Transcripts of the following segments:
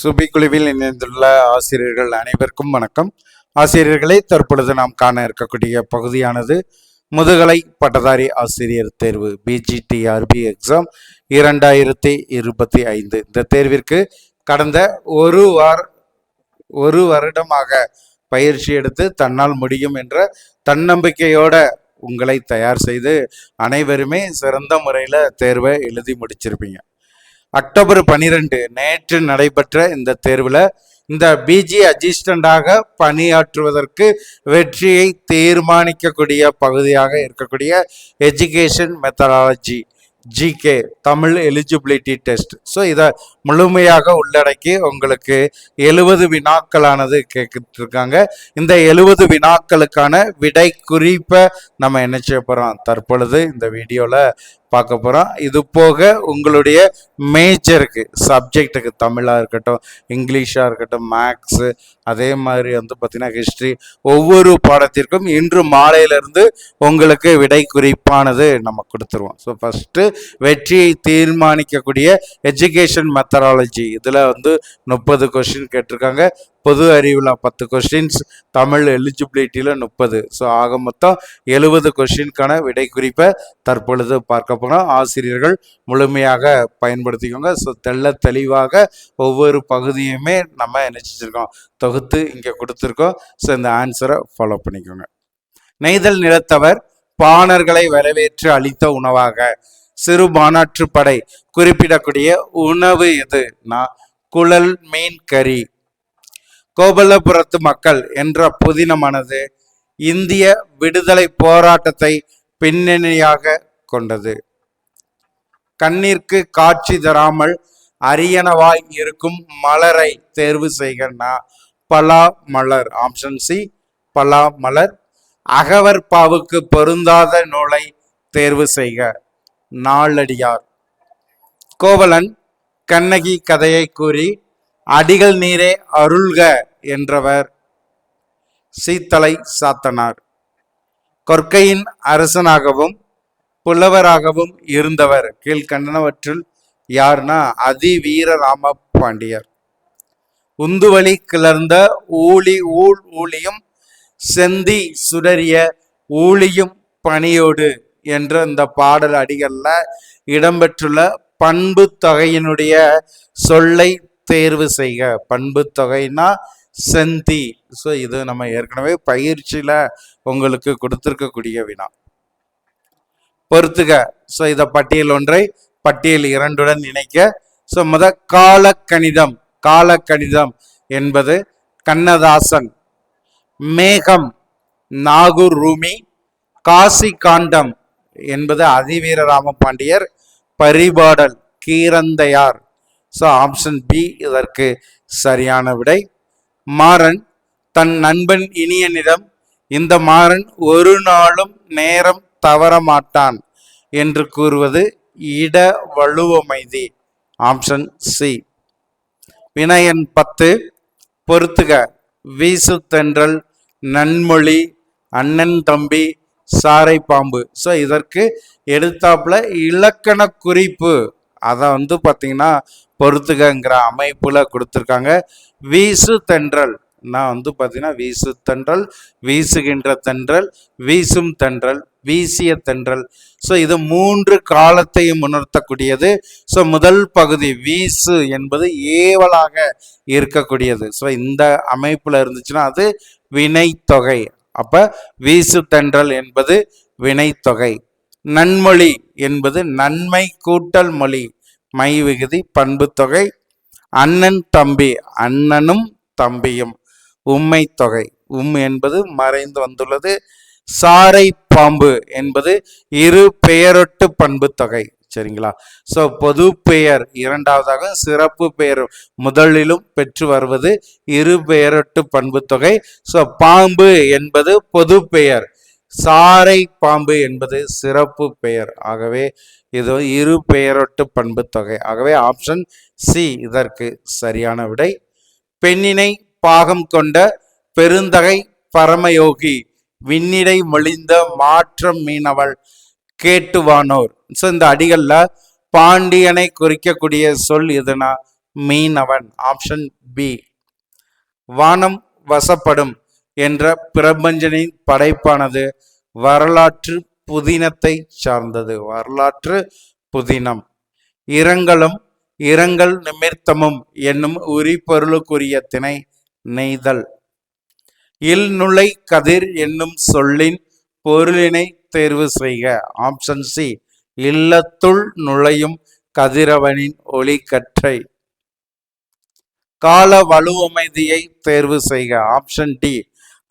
சுபி குழுவில் இணைந்துள்ள ஆசிரியர்கள் அனைவருக்கும் வணக்கம். ஆசிரியர்களை தற்பொழுது நாம் காண இருக்கக்கூடிய பகுதியானது முதுகலை பட்டதாரி ஆசிரியர் தேர்வு பிஜிடிஆர்பி எக்ஸாம் இரண்டாயிரத்தி இருபத்தி ஐந்து. இந்த தேர்விற்கு கடந்த ஒரு வார ஒரு வருடமாக பயிற்சி எடுத்து தன்னால் முடியும் என்ற தன்னம்பிக்கையோட உங்களை தயார் செய்து அனைவருமே சிறந்த முறையில் தேர்வை எழுதி முடிச்சிருப்பீங்க. அக்டோபர் பனிரெண்டு நேற்று நடைபெற்ற இந்த தேர்வில் இந்த பிஜி அசிஸ்டண்டாக பணியாற்றுவதற்கு வெற்றியை தீர்மானிக்கக்கூடிய பகுதியாக இருக்கக்கூடிய education methodology GK Tamil eligibility test. So இதை முழுமையாக உள்ளடக்கி உங்களுக்கு எழுபது வினாக்களானது கேட்டுட்டு இருக்காங்க இந்த எழுபது வினாக்களுக்கான விடை குறிப்பை நம்ம என்ன செய்ய போகிறோம் தற்பொழுது இந்த வீடியோவில் பார்க்க போகிறோம் இது போக உங்களுடைய மேஜருக்கு சப்ஜெக்ட்டுக்கு தமிழாக இருக்கட்டும் இங்கிலீஷாக இருக்கட்டும் மேக்ஸு அதே மாதிரி வந்து பார்த்திங்கன்னா ஹிஸ்ட்ரி ஒவ்வொரு பாடத்திற்கும் இன்று மாலையிலிருந்து உங்களுக்கு விடை குறிப்பானது நம்ம கொடுத்துருவோம். ஸோ ஃபஸ்ட்டு வெற்றியை தீர்மானிக்கக்கூடிய எஜுகேஷன் மெத்தடாலஜி இதில் வந்து முப்பது கொஸ்டின் கேட்டிருக்காங்க. பொது அறிவில் பத்து கொஸ்டின்ஸ் தமிழ் எலிஜிபிலிட்டியில் முப்பது. ஸோ ஆக மொத்தம் எழுபது கொஸ்டின்கான விடை குறிப்பை தற்பொழுது பார்க்க போகிறோம் ஆசிரியர்கள் முழுமையாக பயன்படுத்திக்கோங்க. ஸோ தெள்ள தெளிவாக ஒவ்வொரு பகுதியுமே நம்ம நினைச்சிருக்கோம் தொகுத்து இங்கே கொடுத்துருக்கோம். ஸோ இந்த ஆன்சரை ஃபாலோ பண்ணிக்கோங்க. நெய்தல் நிலத்தவர் பாணர்களை வரவேற்று அளித்த உணவாக. சிறு மாநாற்று படை குறிப்பிடக்கூடிய உணவு எதுனா குழல் மீன் கறி. கோபலபுரத்து மக்கள் என்ற புதினமானது இந்திய விடுதலை போராட்டத்தை பின்னணியாக கொண்டது. கண்ணிற்கு காட்சி தராமல் அரியணவாய் இருக்கும் மலரை தேர்வு செய்கன்னா பலா மலர் ஆப்ஷன் சி பலா மலர் அகவற்பாவுக்கு பொருந்தாத நூலை தேர்வு செய்க. நாளடியார். கோவலன் கண்ணகி கதையை கூறி அடிகள் நீரே அருள்க என்றவர். சீத்தலை சாத்தனார். கொற்கையின் அரசனாகவும் புலவராகவும் இருந்தவர். கீழ்கண்டனவற்றில் யார்னா அதிவீர ராம பாண்டியர் உந்துவழி கிளர்ந்த ஊழி ஊழ் ஊழியும் செந்தி சுடரிய ஊழியும் பணியோடு என்ற இந்த பாடல் அடிகளில் இடம்பெற்றுள்ள பண்பு தொகையினுடைய சொல்லை தேர்வு செய்க. பண்பு தொகைனா செந்தி. ஸோ இது நம்ம ஏற்கனவே பயிற்சியில் உங்களுக்கு கொடுத்துருக்கக்கூடிய வினா. பொறுத்துக. ஸோ இதை பட்டியல் ஒன்றை பட்டியல் இரண்டுடன் இணைக்க. ஸோ முத கால கணிதம் கால கணிதம் என்பது கண்ணதாசன் மேகம் நாகூர் ரூமி காசி காண்டம் என்பது Athiveerarama Pandiyar Paripadal Keeranthaiyar so option B இதற்கு சரியான விடை. மாறன் தன் நண்பன் இனியனிடம் இந்த மாறன் ஒரு நாளும் நேரம் தவற மாட்டான் என்று கூறுவது இட வலுவமைதி ஆப்ஷன் சி வினயன் பத்து. பொறுத்துக. வீசு தென்றல் நன்மொழி அண்ணன் தம்பி சாரை பாம்பு. ஸோ இதற்கு எடுத்தாப்புல இலக்கண குறிப்பு. அதை வந்து பார்த்திங்கன்னா பொறுத்துகங்கிற அமைப்பில் கொடுத்துருக்காங்க. வீசு தென்றல். நான் வந்து பார்த்தீங்கன்னா வீசு தென்றல் வீசுகின்ற தென்றல் வீசும் தென்றல் வீசிய தென்றல். ஸோ இது மூன்று காலத்தையும் உணர்த்தக்கூடியது. ஸோ முதல் பகுதி வீசு என்பது ஏவலாக இருக்கக்கூடியது. ஸோ இந்த அமைப்பில் இருந்துச்சுன்னா அது வினைத்தொகை. அப்போ வீசு தென்றல் என்பது வினைத்தொகை. நன்மொழி என்பது நன்மை கூட்டல் மொழி. மை விகுதி பண்புத்தொகை அண்ணன் தம்பி அண்ணனும் தம்பியும். உம்மை தொகை. உம் என்பது மறைந்து வந்துள்ளது. சாரை பாம்பு என்பது இரு பெயரொட்டு பண்பு தொகை சரிங்களா? ஸோ பொது பெயர் இரண்டாவதாக சிறப்பு பெயர் முதலிலும் பெற்று வருவது இரு பெயரொட்டு பண்பு தொகை ஸோ பாம்பு என்பது பொது பெயர். சாரை பாம்பு என்பது சிறப்பு பெயர். ஆகவே இது இரு பெயரொட்டு பண்பு தொகை. ஆகவே ஆப்ஷன் சி இதற்கு சரியான விடை. பெண்ணினை பாகம் கொண்ட பெருந்தகை பரமயோகி விண்ணிடை மொழிந்த மாற்றம் மீனவள் கேட்டுவானோர். ஸோ இந்த அடிகளில் பாண்டியனை குறிக்கக்கூடிய சொல் எதுனா? மீனவன். ஆப்ஷன் பி வானம் வசப்படும். என்ற பிரபஞ்சனின் படைப்பானது வரலாற்று புதினத்தை சார்ந்தது. வரலாற்று புதினம். இரங்கலும் இரங்கல் நிமித்தமும் என்னும் உரிபொருளுக்குரிய திணை நெய்தல். இல் நுழை கதிர் என்னும் சொல்லின் பொருளினை தேர்வு செய்க. ஆப்ஷன் சி இல்லத்துள் நுழையும் கதிரவனின் ஒளிக்கற்றை. கால வலுவமைதியை தேர்வு செய்க. ஆப்ஷன் டி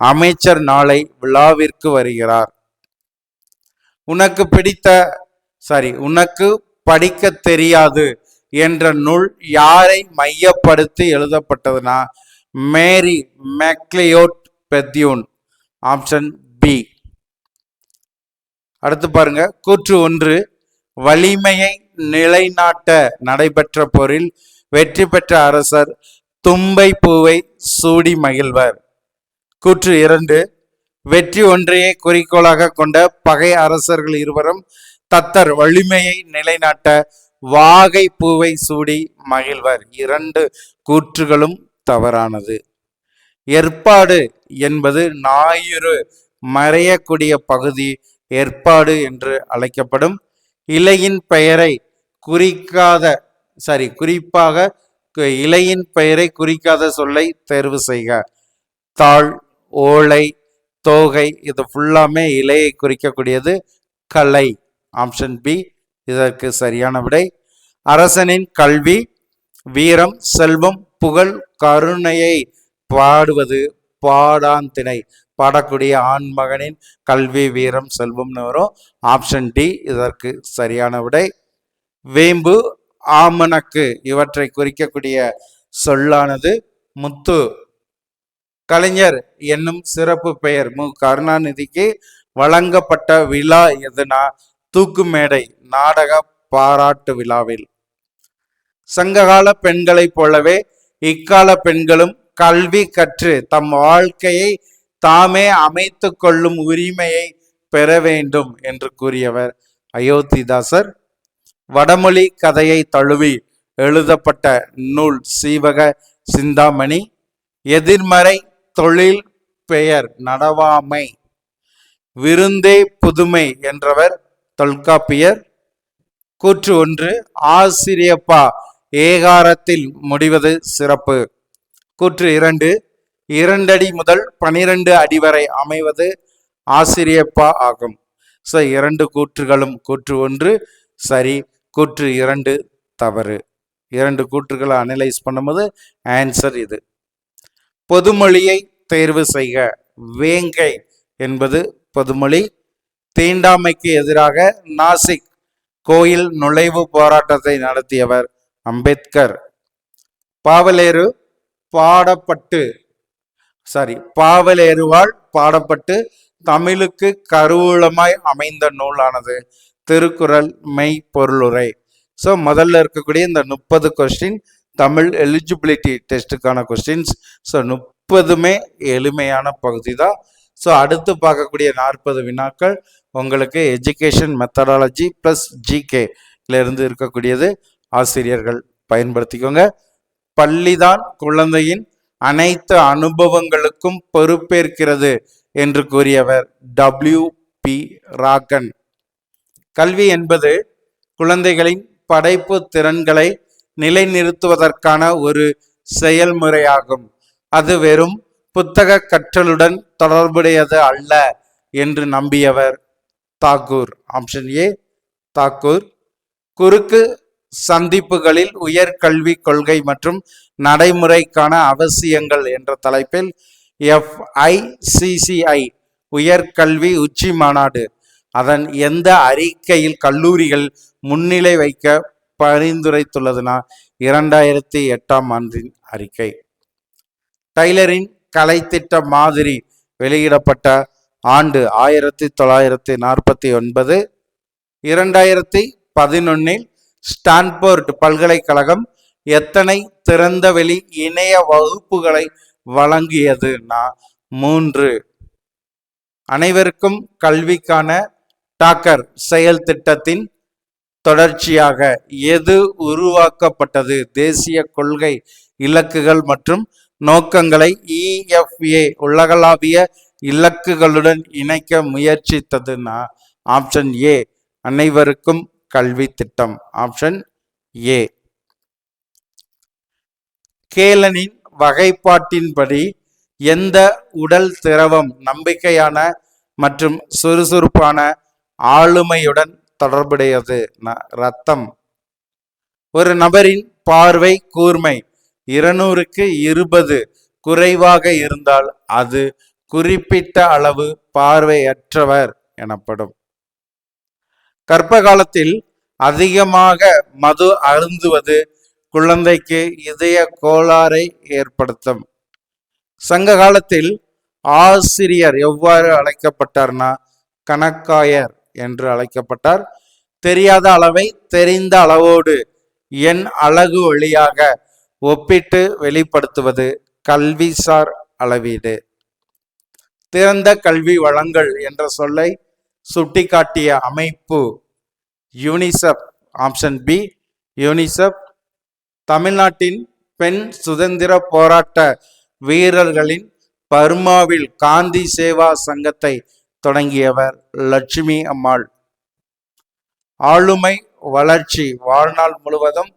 அமைச்சர் நாளை விழாவிற்கு வருகிறார். உனக்கு பிடித்த சாரி உனக்கு படிக்க தெரியாது என்ற நூல் யாரை மையப்படுத்தி எழுதப்பட்டதுன்னா Mary McLeod Bethune option B அடுத்து பாருங்க கூற்று ஒன்று வலிமையை நிலைநாட்ட நடைபெற்ற போரில் வெற்றி பெற்ற அரசர் தும்பை பூவை சூடி மகிழ்வர். கூற்று இரண்டு. வெற்றி ஒன்றையே குறிக்கோளாக கொண்ட பகை அரசர்கள் இருவரும் தத்தர் வலிமையை நிலைநாட்ட வாகை பூவை சூடி மகிழ்வர். இரண்டு கூற்றுகளும் தவறானது. ஏற்பாடு என்பது ஞாயிறு மறையக்கூடிய பகுதி ஏற்பாடு என்று அழைக்கப்படும். இலையின் பெயரை குறிக்காத சாரி குறிப்பாக இலையின் பெயரை குறிக்காத சொல்லை தேர்வு செய்க. தாழ் ஓலை தோகை இது ஃபுல்லாமே இலையை குறிக்கக்கூடியது கலை. ஆப்ஷன் பி இதற்கு சரியான விடை. அரசனின் கல்வி வீரம் செல்வம் புகழ் கருணையை பாடுவது பாடாந்திணை. பாடக்கூடிய ஆண் மகனின் கல்வி வீரம் செல்வம்னு வரும். ஆப்ஷன் டி இதற்கு சரியான விடை. வேம்பு ஆமணக்கு இவற்றை குறிக்கக்கூடிய சொல்லானது முத்து. கலைஞர் என்னும் சிறப்பு பெயர் மு. கருணாநிதிக்கு வழங்கப்பட்ட விழா எதுனா? தூக்கு மேடை நாடக பாராட்டு விழாவில். சங்ககால பெண்களைப் போலவே இக்கால பெண்களும் கல்வி கற்று தம் வாழ்க்கையை தாமே அமைத்து கொள்ளும் உரிமையை பெற வேண்டும் என்று கூறியவர் அயோத்திதாசர். வடமொழி கதையை தழுவி எழுதப்பட்ட நூல் சீவக சிந்தாமணி. எதிர்மறை தொழில் பெயர் நடவாமை விருந்தே புதுமை என்றவர் தொல்காப்பியர். கூற்று ஒன்று ஆசிரியப்பா ஏகாரத்தில் முடிவது சிறப்பு. கூற்று இரண்டு இரண்டடி முதல் பனிரெண்டு அடி வரை அமைவது ஆசிரியப்பா ஆகும். ஸோ இரண்டு கூற்றுகளும் கூற்று ஒன்று சரி கூற்று இரண்டு தவறு. இரண்டு கூற்றுகளை அனலைஸ் பண்ணும்போது ஆன்சர் இது. பொதுமொழியை தேர்வு செய்க. வேங்கை என்பது பொதுமொழி. தீண்டாமைக்கு எதிராக நாசிக் கோயில் நுழைவு போராட்டத்தை நடத்தியவர் அம்பேத்கர். பாவலேறு பாடப்பட்டு சாரி பாவலேறுவாள் பாடப்பட்டு தமிழுக்கு கருவூலமாய் அமைந்த நூலானது. திருக்குறள் மெய் பொருளுரை ஸோ முதல்ல இருக்கக்கூடிய இந்த முப்பது கொஸ்டின் தமிழ் எலிஜிபிலிட்டி டெஸ்ட்டுக்கான கொஸ்டின்ஸ் ஸோ முப்பதுமே எளிமையான பகுதி தான் ஸோ அடுத்து பார்க்கக்கூடிய நாற்பது வினாக்கள் உங்களுக்கு எஜுகேஷன் மெத்தடாலஜி ப்ளஸ் ஜிகேலேருந்து இருக்கக்கூடியது. ஆசிரியர்கள் பயன்படுத்திக்கோங்க. பள்ளிதான் குழந்தையின் அனைத்து அனுபவங்களுக்கும் பொறுப்பேற்கிறது என்று கூறியவர் டபிள்யூ பி ராகன். கல்வி என்பது குழந்தைகளின் படைப்பு திறன்களை நிலைநிறுத்துவதற்கான ஒரு செயல்முறையாகும். அது வெறும் புத்தக கற்றலுடன் தொடர்புடையது அல்ல என்று நம்பியவர் தாக்கூர். Option A Tagore. குறுக்கு சந்திப்புகளில் உயர்கல்வி கொள்கை மற்றும் நடைமுறைக்கான அவசியங்கள் என்ற தலைப்பில் எஃப்ஐசிசிஐ உயர்கல்வி உச்சி மாநாடு. அதன் எந்த அறிக்கையில் கல்லூரிகள் முன்னிலை வைக்க பரிந்துரைத்துள்ளதுனா இரண்டாயிரத்தி எட்டாம் ஆண்டின் அறிக்கை. டைலரின் கலைத்திட்ட மாதிரி வெளியிடப்பட்ட ஆண்டு ஆயிரத்தி தொள்ளாயிரத்தி நாற்பத்தி ஒன்பது இரண்டாயிரத்தி பதினொன்னில் ஸ்டான்போர்ட் பல்கலைக்கழகம் எத்தனை திறந்தவெளி இணைய வகுப்புகளை வழங்கியதுன்னா மூன்று. அனைவருக்கும் கல்விக்கான டாக்கர் செயல் திட்டத்தின் தொடர்ச்சியாக எது உருவாக்கப்பட்டது? தேசிய கொள்கை இலக்குகள் மற்றும் நோக்கங்களை இஎஃப்ஏ உலகளாவிய இலக்குகளுடன் இணைக்க முயற்சித்ததுன்னா ஆப்ஷன் ஏ அனைவருக்கும் கல்வி திட்டம். Option A. கேலனின் வகைப்பாட்டின்படி எந்த உடல் திரவம் நம்பிக்கையான மற்றும் சுறுசுறுப்பான ஆளுமையுடன் தொடர்புடையது. ரத்தம் ஒரு நபரின் பார்வை கூர்மை இருநூறுக்கு இருபது குறைவாக இருந்தால் அது குறிப்பிட்ட அளவு பார்வையற்றவர் எனப்படும். கர்ப்ப காலத்தில் அதிகமாக மது அருந்துவது குழந்தைக்கு இதய கோளாறை ஏற்படுத்தும். சங்க காலத்தில் ஆசிரியர் எவ்வாறு அழைக்கப்பட்டார்னா கணக்காயர். என்று அழைக்கப்பட்டார். தெரியாத அளவை தெரிந்த அளவோடு என் அழகு வழியாக ஒப்பிட்டு வெளிப்படுத்துவது கல்விசார் அளவீடு. திறந்த கல்வி வளங்கள் என்ற சொல்லை சுட்டிக்காட்டிய அமைப்பு யூனிசெப் ஆப்ஷன் பி யூனிசெப் தமிழ்நாட்டின் பெண் சுதந்திர போராட்ட வீரர்களின் பர்மாவில் காந்தி சேவா சங்கத்தை தொடங்கியவர் லட்சுமி அம்மாள். ஆளுமை வளர்ச்சி வாழ்நாள் முழுவதும்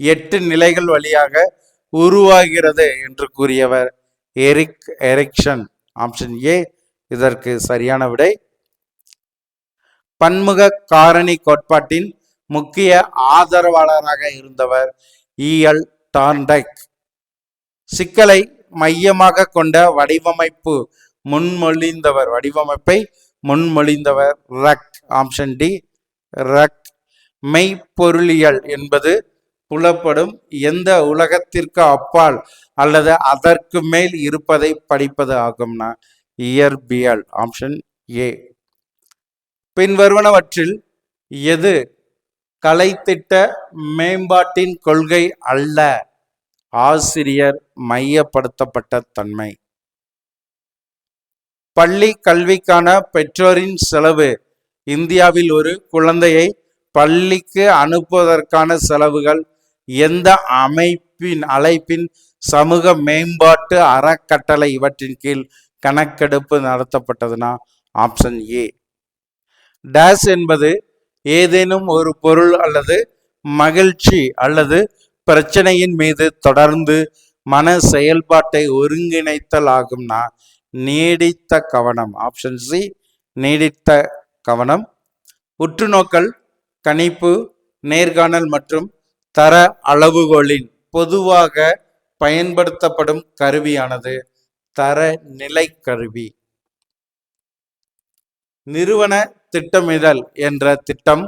எட்டு நிலைகள் வழியாக உருவாகிறது என்று கூறியவர் எரிக் எரிக்ஷன் ஆப்ஷன் ஏ இதற்கு சரியான விடை. பன்முக காரணி கோட்பாட்டின் முக்கிய ஆதரவாளராக இருந்தவர் இஎல் டார்ன்டைக் சிக்கலை மையமாக கொண்ட வடிவமைப்பு முன்மொழிந்தவர் வடிவமைப்பை முன்மொழிந்தவர் ரக் ஆப்ஷன் டி ரக். மெய்ப்பொருளியல் என்பது புலப்படும் எந்த உலகத்திற்கு அப்பால் அல்லது அதற்கு மேல் இருப்பதை படிப்பது ஆகும்னா இயற்பியல் ஆப்ஷன் ஏ பின்வருவனவற்றில் எது கலைத்திட்ட மேம்பாட்டின் கொள்கை அல்ல? ஆசிரியர் மையப்படுத்தப்பட்ட தன்மை. பள்ளி கல்விக்கான பெற்றோரின் செலவு. இந்தியாவில் ஒரு குழந்தையை பள்ளிக்கு அனுப்புவதற்கான செலவுகள் எந்த அமைப்பின் அழைப்பின் சமூக மேம்பாட்டு அறக்கட்டளை இவற்றின் கீழ் கணக்கெடுப்பு நடத்தப்பட்டதுன்னா ஆப்ஷன் ஏ டேஸ் என்பது ஏதேனும் ஒரு பொருள் அல்லது மகிழ்ச்சி அல்லது பிரச்சனையின் மீது தொடர்ந்து மன செயல்பாட்டை ஒருங்கிணைத்தல் ஆகும்னா நீடித்த கவனம். ஆப்ஷன் சி நீடித்த கவனம். உற்றுநோக்கல் கணிப்பு நேர்காணல் மற்றும் தர அளவுகோலின் பொதுவாக பயன்படுத்தப்படும் கருவியானது. தரநிலை கருவி. நிறுவன திட்டமிடல் என்ற திட்டம்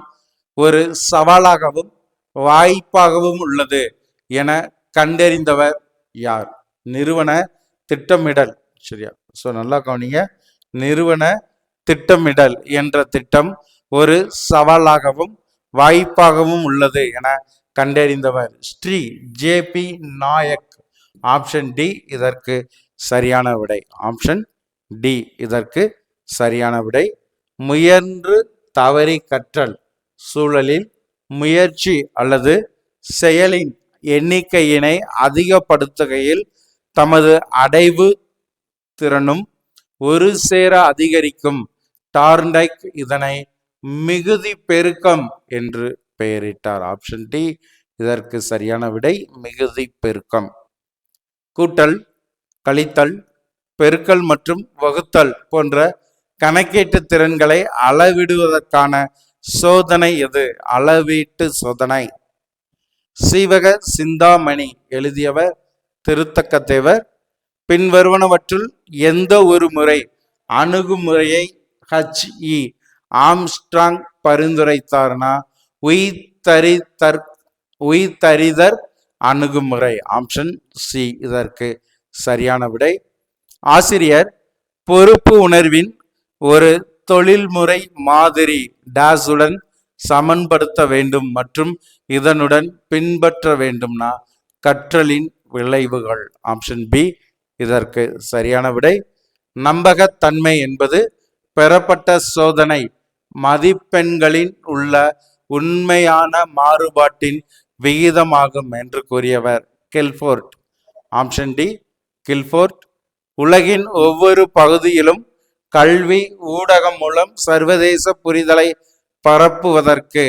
ஒரு சவாலாகவும் வாய்ப்பாகவும் உள்ளது என கண்டறிந்தவர் யார்? நிறுவன திட்டமிடல். சரியா. ஸோ நல்லா கவனிங்க. நிறுவன திட்டமிடல் என்ற திட்டம் ஒரு சவாலாகவும் வாய்ப்பாகவும் உள்ளது என கண்டறிந்தவர் Shri J P Nayak. Option D இதற்கு சரியான விடை. ஆப்ஷன் டி இதற்கு சரியான விடை. முயன்று தவறி கற்றல் சூழலில் முயற்சி அல்லது செயலின் எண்ணிக்கையினை அதிகப்படுத்துகையில் தமது அடைவு திறனும் ஒரு சேர அதிகரிக்கும். டார்ண்டைக் இதனை மிகுதி பெருக்கம் என்று பெயரிட்டார். ஆப்ஷன் டி இதற்கு சரியான விடை மிகுதி பெருக்கம். கூட்டல் கழித்தல் பெருக்கல் மற்றும் வகுத்தல் போன்ற கணக்கீட்டு திறன்களை அளவிடுவதற்கான சோதனை எது? அளவீட்டு சோதனை. சீவக சிந்தாமணி எழுதியவர் திருத்தக்கத்தேவர். பின்வருவனவற்றுள் எந்த ஒரு முறை அணுகுமுறையை ஹச்இ ஆம்ஸ்ட்ராங் பரிந்துரைத்தார்னா உய்தரிதர் உயிர்த்தறிதற் அணுகுமுறை ஆப்ஷன் சி இதற்கு சரியான விடை. ஆசிரியர் பொறுப்பு உணர்வின் ஒரு தொழில்முறை மாதிரி டேஸுடன் சமன்படுத்த வேண்டும் மற்றும் இதனுடன் பின்பற்ற வேண்டும்னா கற்றலின் விளைவுகள் ஆப்ஷன் பி இதற்கு சரியான விடை. நம்பகத்தன்மை என்பது பெறப்பட்ட சோதனை. மதிப்பெண்களின் உள்ள உண்மையான மாறுபாட்டின் விகிதமாகும் என்று கூறியவர் கில்ஃபோர்ட். Option D Guilford. உலகின் ஒவ்வொரு பகுதியிலும் கல்வி ஊடகம் மூலம் சர்வதேச புரிதலை பரப்புவதற்கு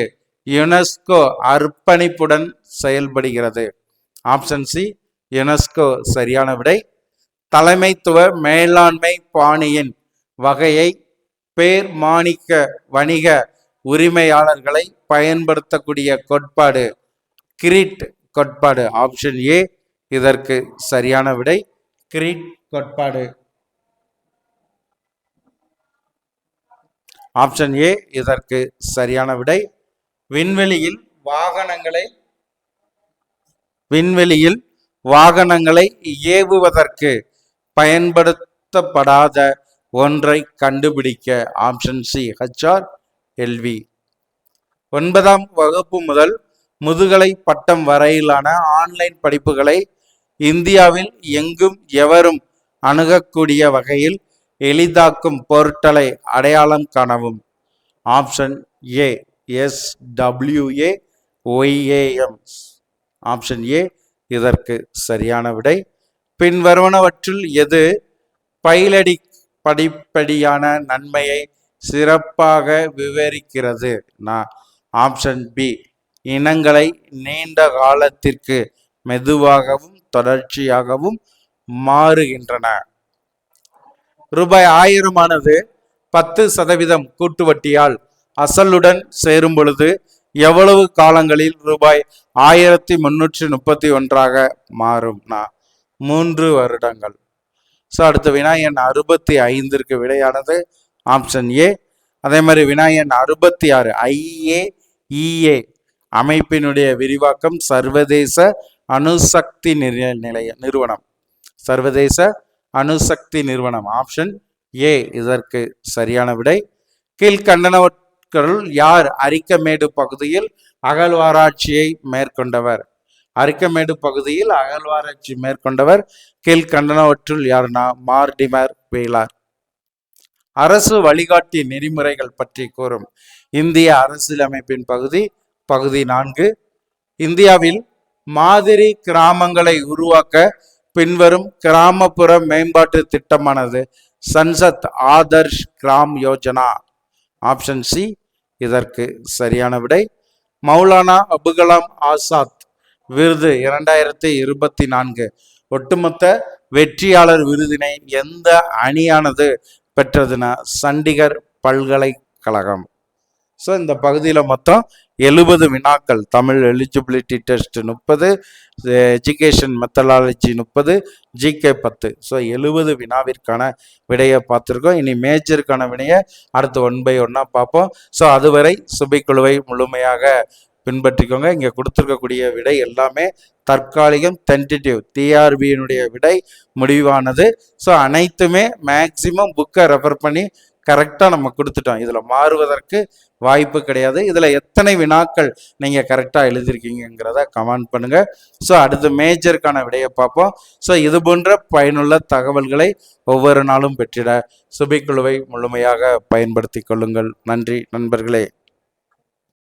யுனெஸ்கோ அர்ப்பணிப்புடன் செயல்படுகிறது. ஆப்ஷன் சி யுனெஸ்கோ சரியான விடை. தலைமைத்துவ மேலாண்மை பாணியின் வகையை பேர் மாணிக்க வணிக உரிமையாளர்களை பயன்படுத்தக்கூடிய கோட்பாடு கிரிட் கோட்பாடு ஆப்ஷன் ஏ. இதற்கு சரியான விடை கிரிட் கோட்பாடு. Option A. இதற்கு சரியான விடை விண்வெளியில் வாகனங்களை விண்வெளியில் வாகனங்களை ஏவுவதற்கு பயன்படுத்தப்படாத ஒன்றை கண்டுபிடிக்க ஆப்ஷன் சி ஹச்ஆர் எல்வி ஒன்பதாம் வகுப்பு முதல் முதுகலை பட்டம் வரையிலான ஆன்லைன் படிப்புகளை இந்தியாவில் எங்கும் எவரும் அணுகக்கூடிய வகையில் எளிதாக்கும் பொருட்களை அடையாளம் காணவும். Option A S W A Y A M option A இதற்கு சரியான விடை பின்வருவனவற்றில் எது பைலடி படிப்படியான நன்மையை சிறப்பாக விவரிக்கிறது? நான் ஆப்ஷன் பி. இனங்களை நீண்ட காலத்திற்கு மெதுவாகவும் தொடர்ச்சியாகவும் மாறுகின்றன. ரூபாய் ஆயிரமானது பத்து சதவீதம் கூட்டு வட்டியால் அசலுடன் சேரும் பொழுது எவ்வளவு காலங்களில் ரூபாய் ஆயிரத்தி முன்னூற்றி முப்பத்தி ஒன்றாக மாறும்னா மூன்று வருடங்கள். ஸோ அடுத்த வினாயன் அறுபத்தி ஐந்திற்கு விடையானது ஆப்ஷன் ஏ அதே மாதிரி வினாயன் அறுபத்தி ஆறு ஐஏஇஏ அமைப்பினுடைய விரிவாக்கம் சர்வதேச அணுசக்தி நிலைய நிறுவனம். சர்வதேச அணுசக்தி நிறுவனம். ஆப்ஷன் ஏ இதற்கு சரியான விடை. கீழ்கண்டனவற்றுள் யார் அரிக்கமேடு பகுதியில் அகழ்வாராய்ச்சியை மேற்கொண்டவர்? அரிக்கமேடு பகுதியில் அகழ்வாராய்ச்சி மேற்கொண்டவர் கீழ்கண்டனவற்றுள் யாருனா மார்டிமர் வேளார் அரசு வழிகாட்டி நெறிமுறைகள் பற்றி கூறும். இந்திய அரசியலமைப்பின் பகுதி பகுதி நான்கு. இந்தியாவில் மாதிரி கிராமங்களை உருவாக்க பின்வரும் கிராமப்புற மேம்பாட்டு திட்டமானது சன்சத் ஆதர்ஷ் கிராம் யோஜனா. ஆப்ஷன் சி இதற்கு சரியான விடை. மௌலானா அபுகலாம் ஆசாத் விருது இரண்டாயிரத்தி இருபத்தி நான்கு. ஒட்டுமொத்த வெற்றியாளர் விருதினை எந்த அணியானது பெற்றதுன்னா சண்டிகர் பல்கலைக்கழகம். ஸோ இந்த பகுதியில் மொத்தம் எழுபது வினாக்கள். தமிழ் எலிஜிபிலிட்டி டெஸ்ட் முப்பது எஜுகேஷன் மெத்தடாலஜி முப்பது ஜிகே பத்து. ஸோ எழுபது வினாவிற்கான விடையை பார்த்துருக்கோம். இனி மேஜருக்கான விடையை அடுத்து ஒன் பை ஒன்னாக பார்ப்போம். ஸோ அதுவரை சுபைக்குழுவை முழுமையாக பின்பற்றிக்கோங்க. இங்கே கொடுத்துருக்கக்கூடிய விடை எல்லாமே தற்காலிகம் டென்டேட்டிவ் டிஆர்பியினுடைய விடை முடிவானது. ஸோ அனைத்துமே மேக்சிமம் புக்கை ரெஃபர் பண்ணி கரெக்டாக நம்ம கொடுத்துட்டோம். இதில் மாறுவதற்கு வாய்ப்பு கிடையாது. இதில் எத்தனை வினாக்கள் நீங்கள் கரெக்டாக எழுதியிருக்கீங்கிறத கமெண்ட் பண்ணுங்கள் ஸோ அடுத்து மேஜருக்கான விடையை பார்ப்போம். ஸோ இது போன்ற பயனுள்ள தகவல்களை ஒவ்வொரு நாளும் பெற்றிட. சுபிக்குழுவை முழுமையாக பயன்படுத்தி கொள்ளுங்கள். நன்றி நண்பர்களே.